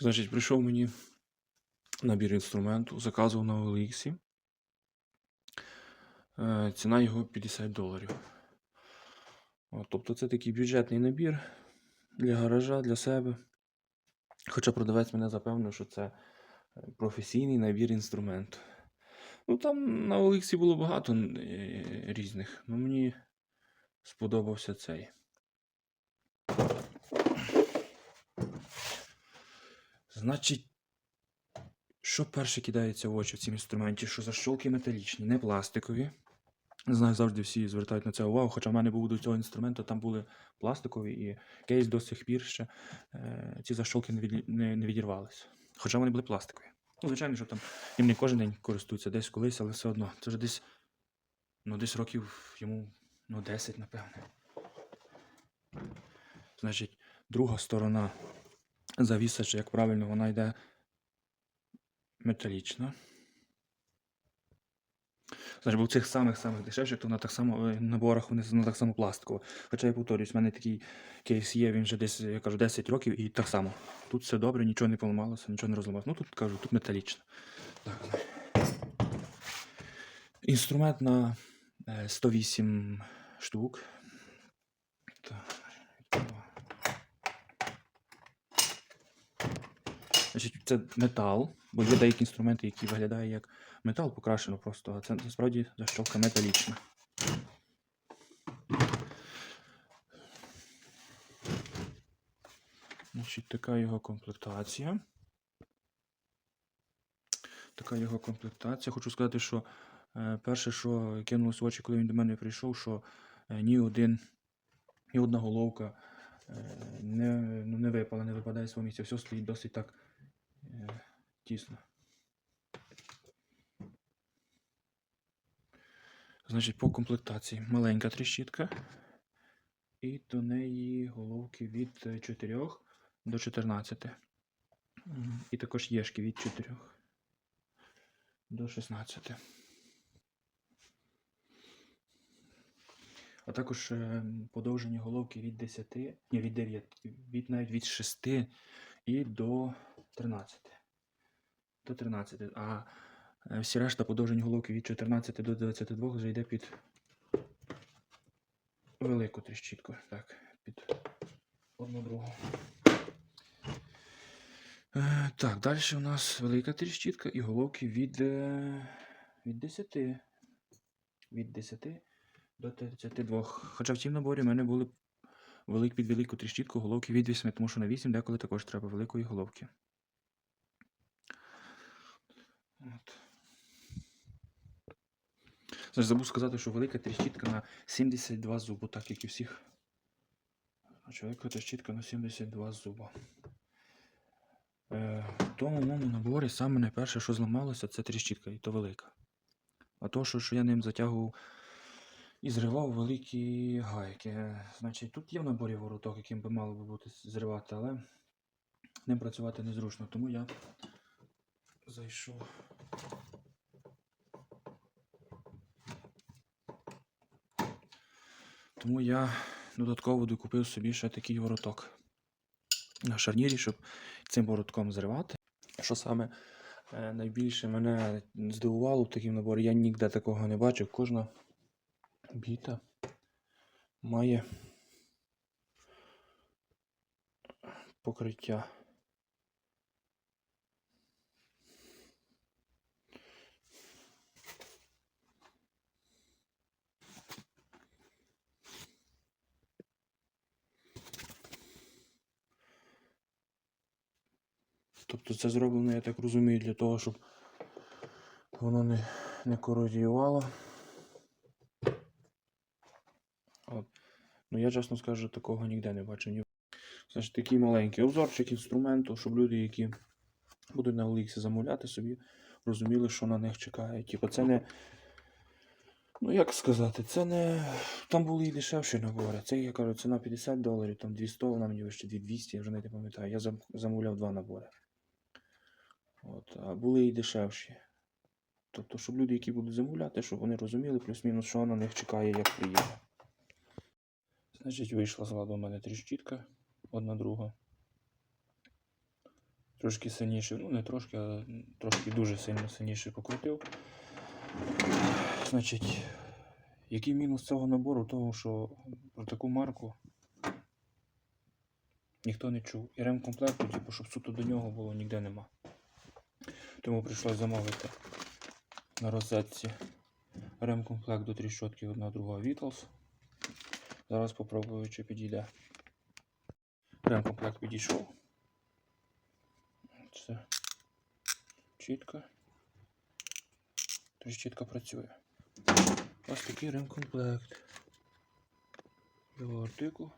Значить, прийшов мені набір інструменту, заказував на OLX. Е, Ціна його 50 доларів. От, тобто це такий бюджетний набір для гаража, для себе. Хоча продавець мене запевнив, що це е, професійний набір інструменту. Ну там на OLX було багато е, різних, але мені сподобався цей. Значить, що перше кидається в очі в цьому інструменті? Що защолки металічні, не пластикові. Знаю, завжди всі звертають на це увагу. Хоча в мене був до цього інструменту, там були пластикові і кейс до сих пір ще е, ці защолки не, від, не, не відірвалися. Хоча вони були пластикові. Ну, звичайно, що там їм не кожен день користуються, десь колись, але все одно. Це вже десь, ну, десь років йому ну, 10, напевне. Значить, друга сторона завіса, чи як правильно, вона йде металічна. Значить, бо в цих самих-самих дешевших, то вона так само е, в наборах вони вона так само пластикова. Хоча я повторюсь, в мене такий кейс є, він вже десь, я кажу, 10 років і так само. Тут все добре, нічого не поламалося, нічого не розламалося. Ну тут кажу, тут металічно. Так. Інструмент на е, 108 штук. Так. Значить, це метал, бо є деякі інструменти, які виглядають як метал покрашено просто, а це насправді защолка металічна. Значить, така його комплектація. Така його комплектація. Хочу сказати, що е, перше, що кинулось в очі, коли він до мене прийшов, що е, ні один, ні одна головка е, не, ну, не випала, не випадає з свого місця. Все стоїть досить так тісно. Значить, по комплектації маленька тріщітка. І до неї головки від е, 4 до 14. І також єшки від 4 до 16. А також е, подовжені головки від 10, ні, від 9, від навіть від 6 і до 13. До 13. А е, всі решта подовжені головки від 14 до 22 вже йде під велику тріщітку. Так, під одну другу. Е, Так, далі у нас велика тріщітка і головки від, е, від 10. Від 10 до 32. Хоча в цім наборі в мене були велик під велику тріщітку головки від 8, тому що на 8 деколи також треба великої головки. От. Значить, забув сказати, що велика тріщітка на 72 зуби, так як і всіх. Велика тріщітка на 72 зуба. Е, в тому моєму наборі саме найперше, що зламалося, це тріщітка, і то велика. А то, що, що я ним затягував і зривав великі гайки. Е, Значить, тут є в наборі вороток, яким би мало би бути зривати, але ним працювати незручно, тому я зайшов. Тому я додатково докупив собі ще такий вороток на шарнірі, щоб цим воротком зривати. Що саме е, найбільше мене здивувало в такому наборі, я ніде такого не бачив. Кожна біта має покриття. Тобто це зроблено, я так розумію, для того, щоб воно не, не корозіювало. От. Ну я чесно скажу, такого ніде не бачив. Ні. Значить, такий маленький обзорчик інструменту, щоб люди, які будуть на OLX замовляти собі, розуміли, що на них чекає. Типу, це не. Ну, як сказати, це не. Там були і дешевші набори. Це, я кажу, ціна 50 доларів, там 200, вона мені вище 2200, я вже не пам'ятаю. Я замовляв два набори. От, а були і дешевші. Тобто, щоб люди, які будуть замовляти, щоб вони розуміли плюс-мінус, що на них чекає, як приїде. Значить, вийшла з ладу у мене тріщітка, одна друга. Трошки сильніше, ну не трошки, а трошки дуже сильно сильніше покрутив. Значить, який мінус цього набору? Того, що про таку марку ніхто не чув. І ремкомплекту, типу, щоб суто до нього було, ніде нема. Тому прийшлось замовити на розетці ремкомплект до тріщотки одна друга Beatles. Зараз попробую, чи підійде. Ремкомплект підійшов. Все чітко. Тріщітка працює. Ось такий ремкомплект. Його артикул.